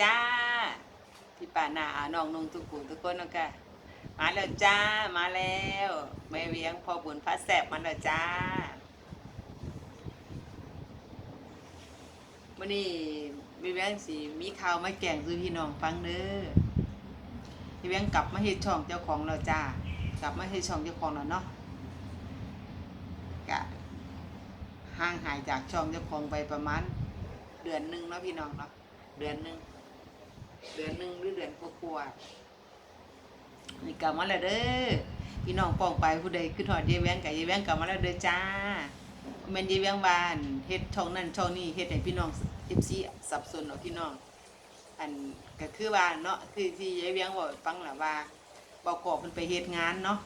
จ้า พี่ป่านาอาน้องนุ่งทุกผู้ทุกคนเนะค่ะมาแล้วจ้ามาแล้วแม่เวียงพอบุญพระแสบมาแล้วจ้าวันนี้แม่เวียงสิมีข่าวมาแก่งสู่พี่น้องฟังเด้อแม่เวียงกลับมาเฮ็ดช่องเจ้าของแล้วจ้ากลับมาเฮ็ดช่องเจ้าของแล้วเนาะกะห่างหายจากช่องเจ้าของไปประมาณเดือนหนึ่งเนาะพี่น้องเนาะเดือนหนึ่ง เดือนหนึ่งหรือเดือนกว่าๆนี่กลับมาแล้วเด้อพี่น้องป้องไปผู้ใดขึ้นหอดเยายแวงกับเยายแวงกลับมาแล้วเด้อจ้าแม่นเยายแวงบ้านเฮ็ดช่องนั่นช่องนี้เฮ็ดให้พี่น้องเอฟซีสับสนเนาะพี่น้อง อันก็คือว่าเนาะคือที่ยายเวียงบอกฟังแหละว่าบอกกอบมันไปเฮ็ดงานเนาะ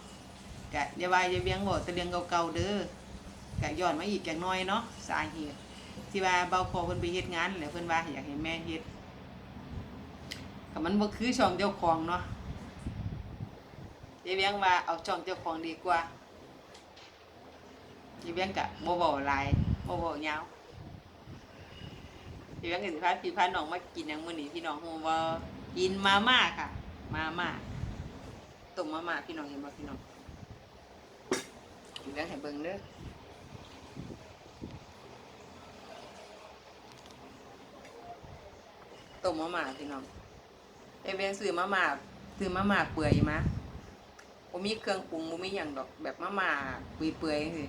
กะอย่าวายายเวียงบอกต่เรื่องเก่าๆเด้อกะย้อนมาอีกอย่างน้อยเนาะสาเหตุที่ว่าเบาคอเพิ่นไปเฮ็ดงานแหละเพิ่นว่าอยากให้แม่เฮ็ด ก็มันบ่คือช่องเจ้าของเนาะยายเวียงว่าเอาช่องเจ้าของดีกว่ายายเวียงกะบ่เว้าหลายบ่เว้ายาวพี่แบงค์กับสิพาพี่พาน้องมากินหยังมื้อนี้พี่น้องฮู้ว่กินมาม่าค่ะ มาม่าต้มมาม่าพี่น้องเห็นบ่พี่น้องพี่แบงค์ให้เบิ่งเด้อต้มมาม่าพี่น้อง ไอ้แบงค์ซื้อมาม่าซื้อมาม่าเปื่อยมาบ่มีเครื่องปรุงบ่มีหยังดอกแบบมาม่าเปื่อยๆสิ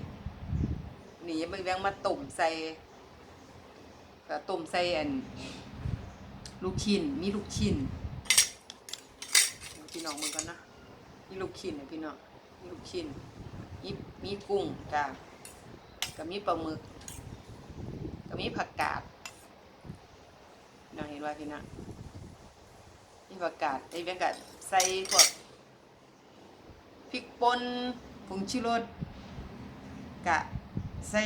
นี่ไอ้แบงมาต้มใส่ก็ต้มใส่อันลูกชิ้นมีลูกชิ้นพี่น้องมึงกันนะมีลูกชิ้นนะพี่น้องมีลูกชิ้นมีมีกุ้งจ้าก็มีปลาหมึกก็มีผักกาดพี่น้องเห็นว่าพี่น้อง มีผักกาดไอ้เบี้ยกะใส่พวกพริกป่นผงชูรสกะใส่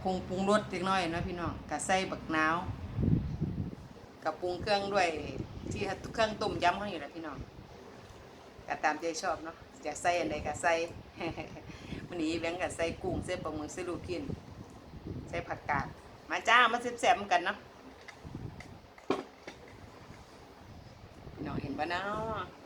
ผงปรุงรสเล็กน้อยนะพี่น้องกะใส่บักนาวกับปรุงเครื่องด้วยที่เครื่องต้มยำเขาอยู่แหละพี่น้องกะตามใจชอบเนาะอยากใส่อันใดก็ใส่วันนี้แบงก์ก็ใส่กุ้งใส่ปลาหมึกใส่ลูกชิ้นใส่ผักกาดมาจ้ามาแซ่บๆกันเนาะ บ้าน้องเห็นปะเน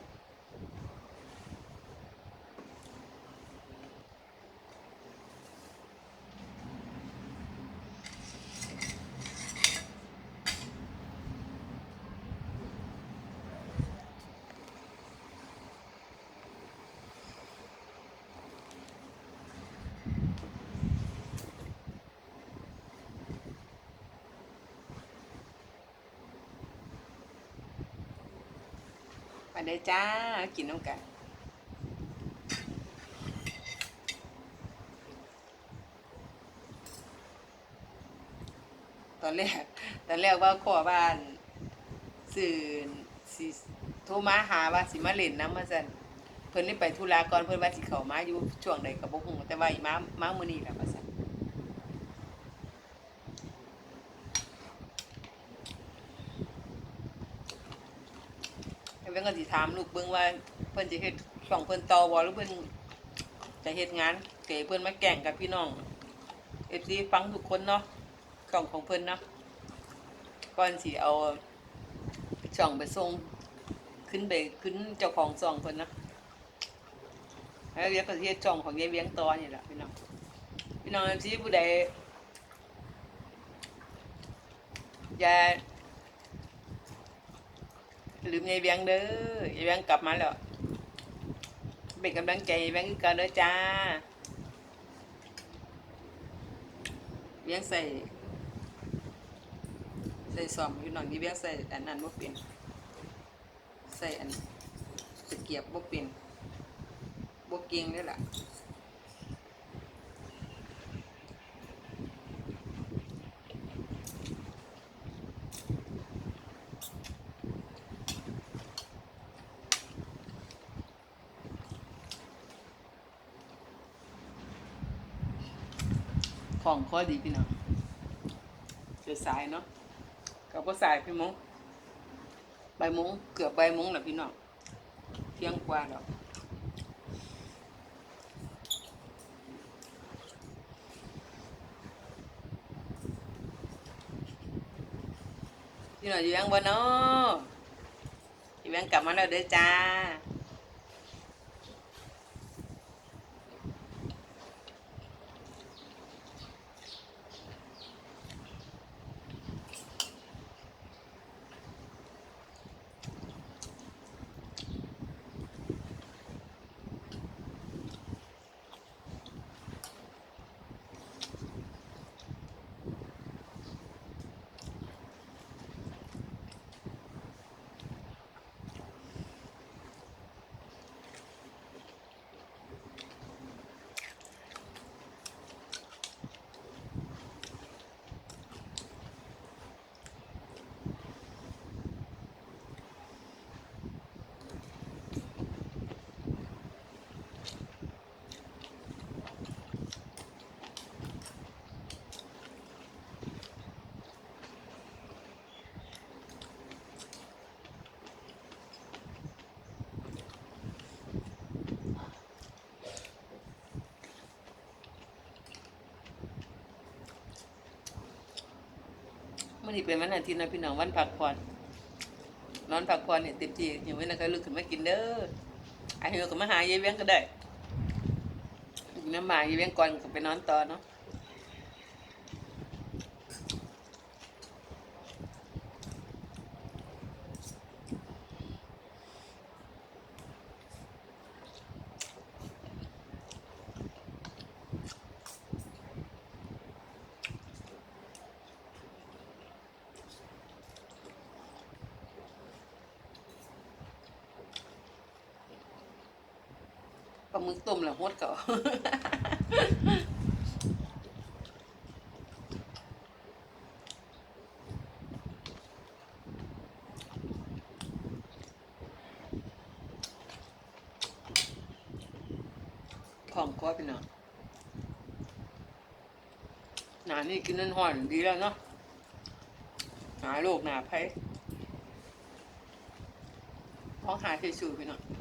าะ มาได้จ้า กินน้ำกันตอนแรกตอนแรกว่าขอบ้านสื่อสิโทรมาหาว่าสิมาเล่นน้ำมาสันเพิ่นนี่ไปธุระก่อนเพิ่นว่าสิเข้ามาอยู่ช่วงใดก็บ่ฮู้แต่ว่าอีมามามื้อนี้แหละว่าซั่น เพิ่นก็สิถามลูกเบิ่งว่าเพิ่นสิเฮ็ดช่องเพิ่นต่อบ่หรือเพิ่นจะเฮ็ดงานเก๋เพิ่นมาแก่งกับพี่น้อง FC ฟังทุกคนเนาะช่องของเพิ่นเนาะก่อนสิเอาช่องไปส่งขึ้นไปขึ้นเจ้าของช่องเพิ่นนะแล้วเรียกก็สิเฮ็ดช่องของยายเวียงตอนี่แหละพี่น้องพี่น้องสิผู้ใดอย่า ลืมยายเวียงเด้อยายเวียงกลับมาแล้วเป็นกำลังใจยายเวียงกันเด้อจ้าเวียงใส่ใส่ซอมอยู่หน่อยนี่เบี้ยใส่อันนั้นบ่เป็นใส่อันตะเกียบบ่เป็นบ่เก่งนี่แหละ ของข้อดีพี่น้องเสือสายเนาะกับพ่อสายพี่มงใบมงเกือบใบมงแหละพี่น้องเที่ยงกว่าแล้วพี่หน่อยอยู่ยังบ่เนาะพี่แบงกลับมาแล้วเด้อจ้า มันนี่เป็นวันอาทิตย์นะพี่น้องวันพักผ่อนนอนพักผ่อนเนี่ยเต็มที่อย่างนี้นะก็ลุกขึ้นมากินเด้อไอ้เหี่ยวก็มาหายายเวียงก็ได้น้ำหมายายเวียงก่อนก็ไปนอนต่อเนาะ ปลาหมึกต้มแล้วหดเก่าของก็พี่น้องหนานี่กินนั่นห่อนดีแล้วเนาะหาโรคหนาภัยท้องหายสูพี่น้อง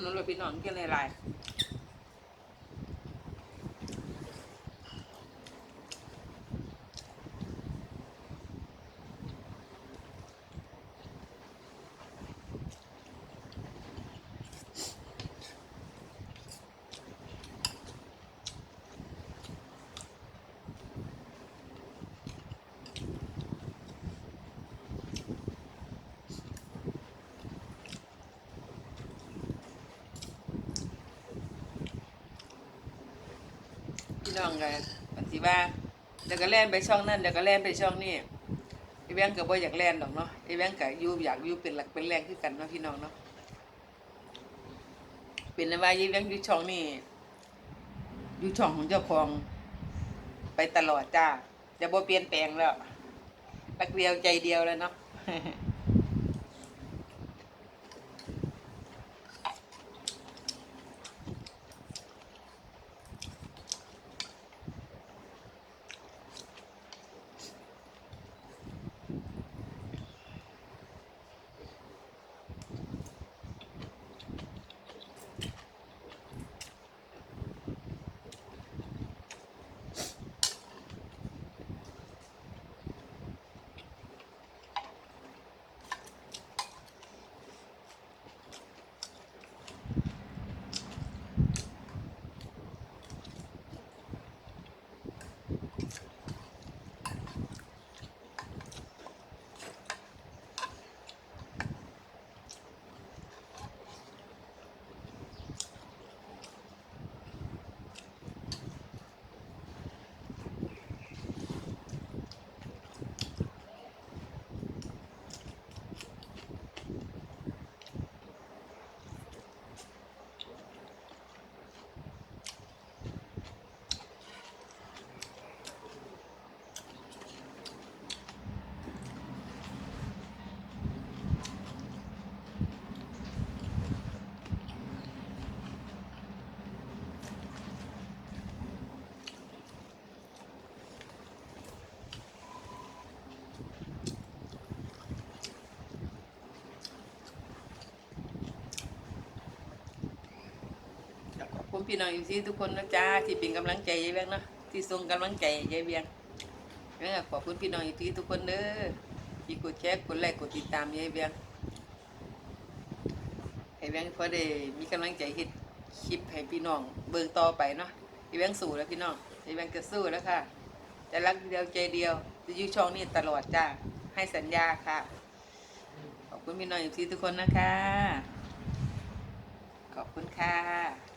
มุนนั่นเลยพี่น้องกินอะไร น้องกันปฏิว่าเดี๋ยวก็แล่นไปช่องนั่นเดี๋ยวก็แล่นไปช่องนี่ไอ้แบงก์ก็บ่อยากแล่นหรอกเนาะไอ้แบงก์ก็อยู่อยากอยู่เป็นหลักเป็นแรงคือกันเนาะพี่น้องเนาะเป็นอะไรว่าไอ้แบงก์อยู่ช่องนี่อยู่ช่องของเจ้าของ ไปตลอดจ้าจะบ่เปลี่ยนแปลงแล้วรักเดียวใจเดียวแล้วเนาะ พี่น้องอยู่ที่ทุกคนนะจ้าที่เป็นกำลังใจยายเวียงเนาะที่ส่งกำลังใจยายเวียงเออขอบคุณพี่น้องอยู่ที่ทุกคนเด้อที่กดแชร์กดไลค์กดติดตามยายเวียงให้เวียงพอได้มีกำลังใจเฮ็ดคลิปให้พี่น้อง เบิ่งต่อไปเนาะยายเวียงสู้แล้วพี่น้องยายเวียงจะสู้แล้วค่ะจะรักเดียวใจเดียวจะอยู่ช่องนี้ตลอดจ้าให้สัญญาค่ะ ขอบคุณพี่น้องอยู่ที่ทุกคนนะคะ ขอบคุณค่ะ